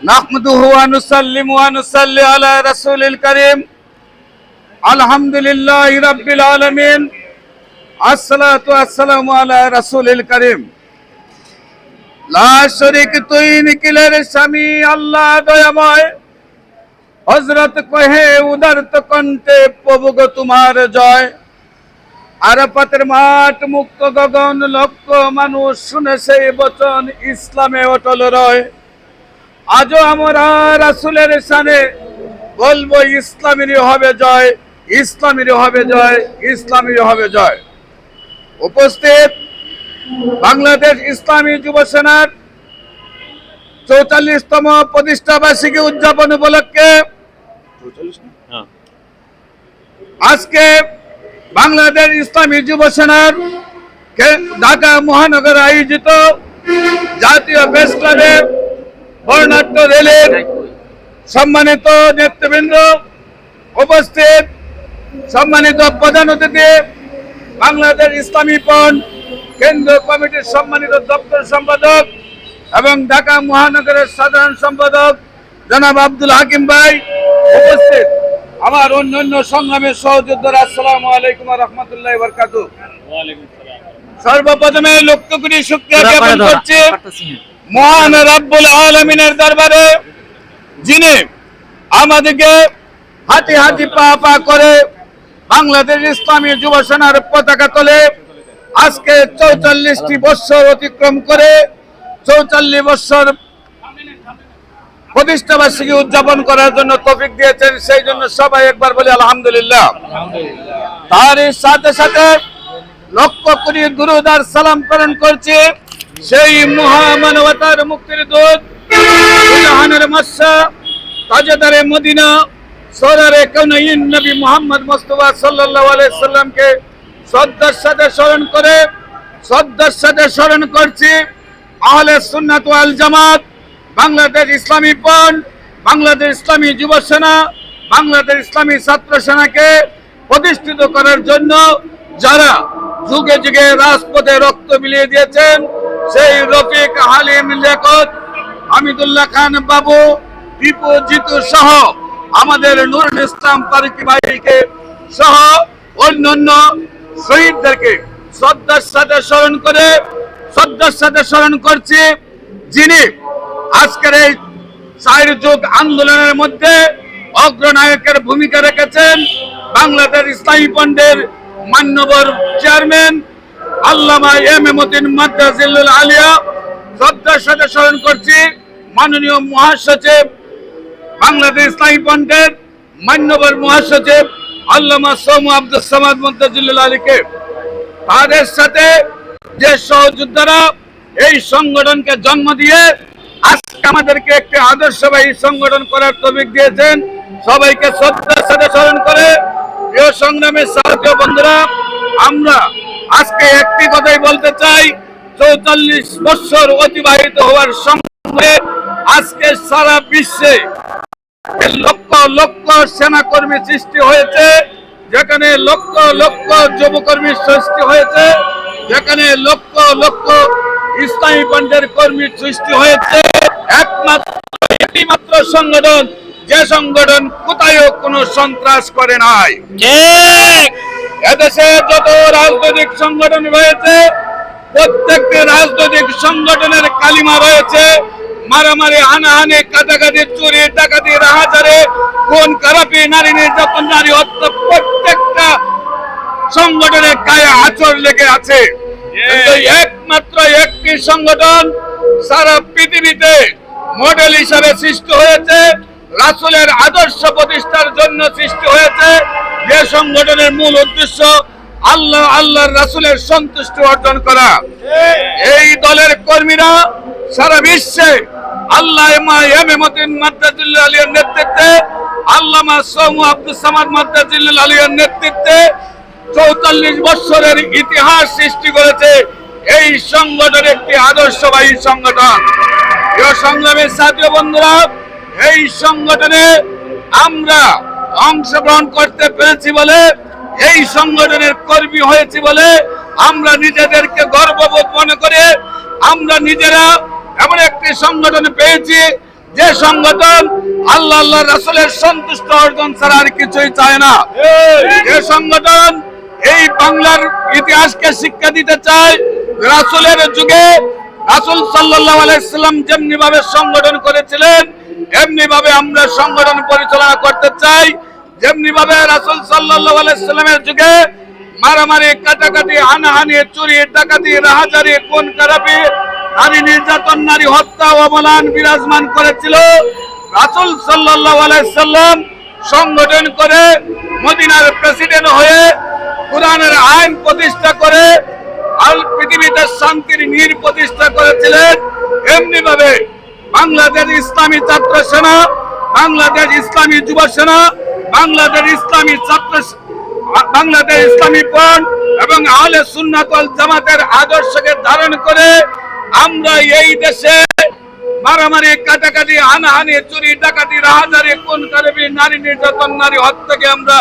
نحمده ونسلم ونصلي على رسول الكريم الحمد لله رب العالمين الصلاة والسلام على رسول الكريم লা শরিক তুই নিখিলের স্বামী আল্লাহ দয়াময় হজরত কহে উদারত কণ্ঠে প্রভু গো তোমার জয় আরাফাতের মাঠ মুক্ত গগন লক্ষ মানুষ শুনে সেই বচন ইসলামে অটল রয় আজও আমরা রাসুলের সানে বলব ইসলামেরই হবে জয় ইসলামেরই হবে জয় ইসলামেরই হবে জয়। উপস্থিত বাংলাদেশ ইসলামী যুব সেনার চৌচল্লিশতম প্রতিষ্ঠা বার্ষিকী উদযাপন উপলক্ষে আজকে বাংলাদেশ ইসলামী যুব সেনার কে- ঢাকা মহানগর আয়োজিত জাতীয় প্রেস ক্লাবের বর্ণাঢ্য রেলের সম্মানিত নেতৃবৃন্দ উপস্থিত। সম্মানিত প্রধান অতিথি বাংলাদেশ ইসলামী পণ কেন্দ্রীয় কমিটির সম্মানিত দপ্তর সম্পাদক এবং ঢাকা মহানগরের সাধারণ সম্পাদক জনাব আব্দুল হাকিম ভাই উপস্থিত। আমার অন্যান্য সংগ্রামের সহযোদ্ধারা আসসালামু আলাইকুম রহমতুল্লাহ বরকাত সর্বপ্রথমে লক্ষ্য করি শুক্রিয়া জ্ঞাপন করছি। মহান রাব্বুল আলমিনের দরবারে, যিনি আমাদেরকে হাতি হাতি পা পা করে বাংলাদেশ ইসলামী যুব সেনার পতাকা তোলে আজকে চৌচল্লিশটি বৎসর অতিক্রম করে চৌচল্লিশ বৎসর প্রতিষ্ঠা বার্ষিকী উদযাপন করার জন্য তফিক দিয়েছেন, সেই জন্য সবাই একবার বলি আলহামদুলিল্লাহ। তার সাথে সাথে লক্ষ্য করি দুরুদার সালাম প্রেরণ করছে। সেই মহামানবতার মুক্তির দূত জাহানের মাসা, তাজেদারে মদিনা, সরারে কাউনাইন নবী মোহাম্মদ মুস্তাফা সাল্লাল্লাহু আলাইহি সাল্লামকে শ্রদ্ধার সাথে স্মরণ করে, শ্রদ্ধার সাথে স্মরণ করছি আহলে সুন্নাত ওয়াল জামাত, বাংলাদেশ ইসলামী পণ, বাংলাদেশ ইসলামী যুব সেনা, বাংলাদেশ ইসলামী ছাত্র সেনাকে প্রতিষ্ঠিত করার জন্য যারা যুগে যুগে রাজপথে রক্ত বিলিয়ে দিয়েছেন সেই রফিক হালিম লেখক হামিদুল্লাহ খান বাবু, দীপু, জিতু সহ আমাদের নুরুল ইসলাম তারিকি ভাইকে সহ অন্যান্য শহীদদেরকে শ্রদ্ধার সাথে স্মরণ করে, শ্রদ্ধার সাথে স্মরণ করছি, যিনি আজকের এই চার যুগ আন্দোলনের মধ্যে অগ্রনায়কের ভূমিকা রেখেছেন বাংলাদেশ ইসলামী পন্ডের মান্যবর চেয়ারম্যান আল্লামা এম এমুদ্দিন মাদ্রাজিল্লুল আলিয়া শ্রদ্ধার সাথে স্মরণ করছি, মাননীয় মহাসচিব, বাংলাদেশ ইসলামী পন্ডের মান্যবর মহাসচিব, আল্লামা সৌমু আব্দুল সামাদ মন্তাজুল্লাহ আলীকে। তাদের সাথে যে সহযোদ্ধারা এই সংগঠনকে জন্ম দিয়ে আজকে আমাদেরকে একটি আদর্শবাহী সংগঠন করার তবিক দিয়েছেন, সবাইকে শ্রদ্ধার সাথে স্মরণ করে প্রিয় সংগ্রামের সাহায্য বন্ধুরা, আমরা আজকে একটি কথাই বলতে চাই চৌচল্লিশ বছর অতিবাহিত হওয়ার সঙ্গে আজকে সারা বিশ্বে লক্ষ লক্ষ সেনাকর্মী সৃষ্টি হয়েছে যেখানে লক্ষ লক্ষ যুবকর্মীর সৃষ্টি হয়েছে যেখানে লক্ষ লক্ষ ইসলামী পন্থের কর্মীর সৃষ্টি হয়েছে। একমাত্র একটি মাত্র সংগঠন যে সংগঠন কোথায়ও কোনো সন্ত্রাস করে নাই। এদেশে যত রাজনৈতিক সংগঠন রয়েছে প্রত্যেকটি রাজনৈতিক সংগঠনের কালিমা রয়েছে মারামারি হানাহানি কাটাকাটি চুরি ডাকাতি রাহাজারে কোন খারাপি নারী নির্যাতন নারী হত্যা প্রত্যেকটা সংগঠনের গায়ে আচর লেগে আছে। একমাত্র একটি সংগঠন সারা পৃথিবীতে মডেল হিসাবে সৃষ্টি হয়েছে রাসুলের আদর্শ প্রতিষ্ঠার জন্য সৃষ্টি হয়েছে। যে সংগঠনের মূল উদ্দেশ্য আল্লাহ আল্লাহর রাসুলের সন্তুষ্টি অর্জন করা। এই দলের কর্মীরা সারা বিশ্বে আল্লাহ এমতিন মাদ্দাজুল্লাহ আলীর নেতৃত্বে, আল্লামা সৌমু আব্দুল সামাদ মাদ্দাজুল্লাহ আলীর নেতৃত্বে চৌচল্লিশ বছরের ইতিহাস সৃষ্টি করেছে এই সংগঠন একটি আদর্শবাহী সংগঠন। সংগ্রামের সাথী বন্ধুরা, এই সংগঠনে আমরা অংশগ্রহণ করতে পেরেছি বলে এই সংগঠনের কর্মী হয়েছি বলে আমরা নিজেদেরকে গর্ববোধ মনে করে আমরা নিজেরা এমন একটি সংগঠন পেয়েছি যে সংগঠন আল্লাহ আল্লাহ রাসূলের সন্তুষ্ট অর্জন ছাড়া আর কিছুই চায় না। যে সংগঠন এই বাংলার ইতিহাসকে শিক্ষা দিতে চায়, রাসূলের যুগে রাসূল সাল্লাল্লাহু আলাইহি সাল্লাম যেমনি ভাবে সংগঠন করেছিলেন এমনি ভাবে আমরা সংগঠন পরিচালনা করতে চাই। যেমনি ভাবে রাসূল সাল্লামের যুগে মারামারি, কাটাকাটি, হানাহানি, চুরি, ডাকাতি, রাহাজারি কোন কারাপি নারী নির্যাতন, নারী হত্যা অবলান বিরাজমান করেছিল রাসুল আলাইহি সাল্লাম সংগঠন করে মদিনার প্রেসিডেন্ট হয়ে কোরআনের আইন প্রতিষ্ঠা করে পৃথিবীতে শান্তির নীর প্রতিষ্ঠা করেছিলেন। এমনি ভাবে বাংলাদেশ ইসলামী ছাত্র সেনা, বাংলাদেশ ইসলামী যুব সেনা বাংলাদেশ ইসলামী ছাত্র বাংলাদেশ ইসলামী ফ্রন্ট এবং আহলে সুন্নাত ওয়াল জামাতের আদর্শকে ধারণ করে আমরা এই দেশে মারামারি, কাটাকাটি, হানাহানি, চুরি, ডাকাতি, রাহাজারি কোন কারবি নারী নির্যাতন, নারী হত্যাকে আমরা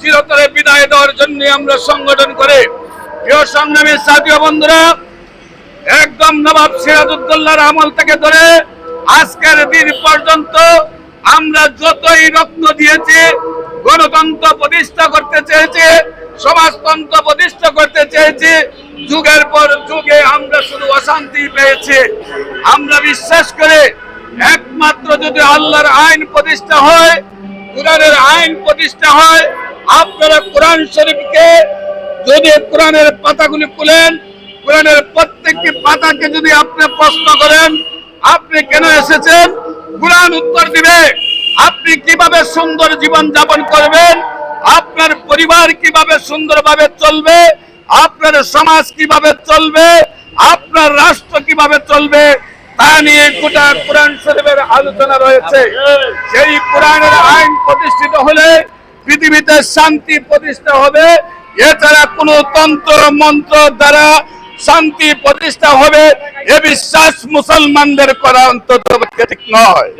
চিরতরে বিদায় দেওয়ার জন্য আমরা সংগঠন করে। প্রিয় সংগ্রামী সাথীয় বন্ধুরা, একদম নবাব সিরাজউদ্দৌলার আমল থেকে ধরে আজকের দিন পর্যন্ত আমরা যতই রত্ন দিয়েছি, গণতন্ত্র প্রতিষ্ঠা করতে চেয়েছি, সমাজতন্ত্র প্রতিষ্ঠা করতে চেয়েছি, যুগের পর যুগে আমরা শুধু অশান্তি পেয়েছি। আমরা বিশ্বাস করে, একমাত্র যদি আল্লাহর আইন প্রতিষ্ঠা হয়, কোরআনের আইন প্রতিষ্ঠা হয়, আপনারা কোরআন শরীফকে যদি কোরআনের পাতাগুলি খুলেন, কোরআনের প্রত্যেকটি পাতাকে যদি আপনি প্রশ্ন করেন, আপনি কেন এসেছেন? কোরআন উত্তর দিবে। আপনি কীভাবে সুন্দর জীবন যাপন করবেন? আপনার পরিবার কীভাবে সুন্দরভাবে চলবে? আপনার সমাজ কীভাবে চলবে? আপনার রাষ্ট্র কীভাবে চলবে? তা নিয়ে গোটা কোরআন শরীফের আলোচনা রয়েছে। সেই কোরআনের আইন প্রতিষ্ঠিত হলে পৃথিবীতে শান্তি প্রতিষ্ঠা হবে। এছাড়া কোনো তন্ত্র, মন্ত্র দ্বারা শান্তি প্রতিষ্ঠা হবে। এ বিশ্বাস মুসলমানদের করা অন্তত নয়।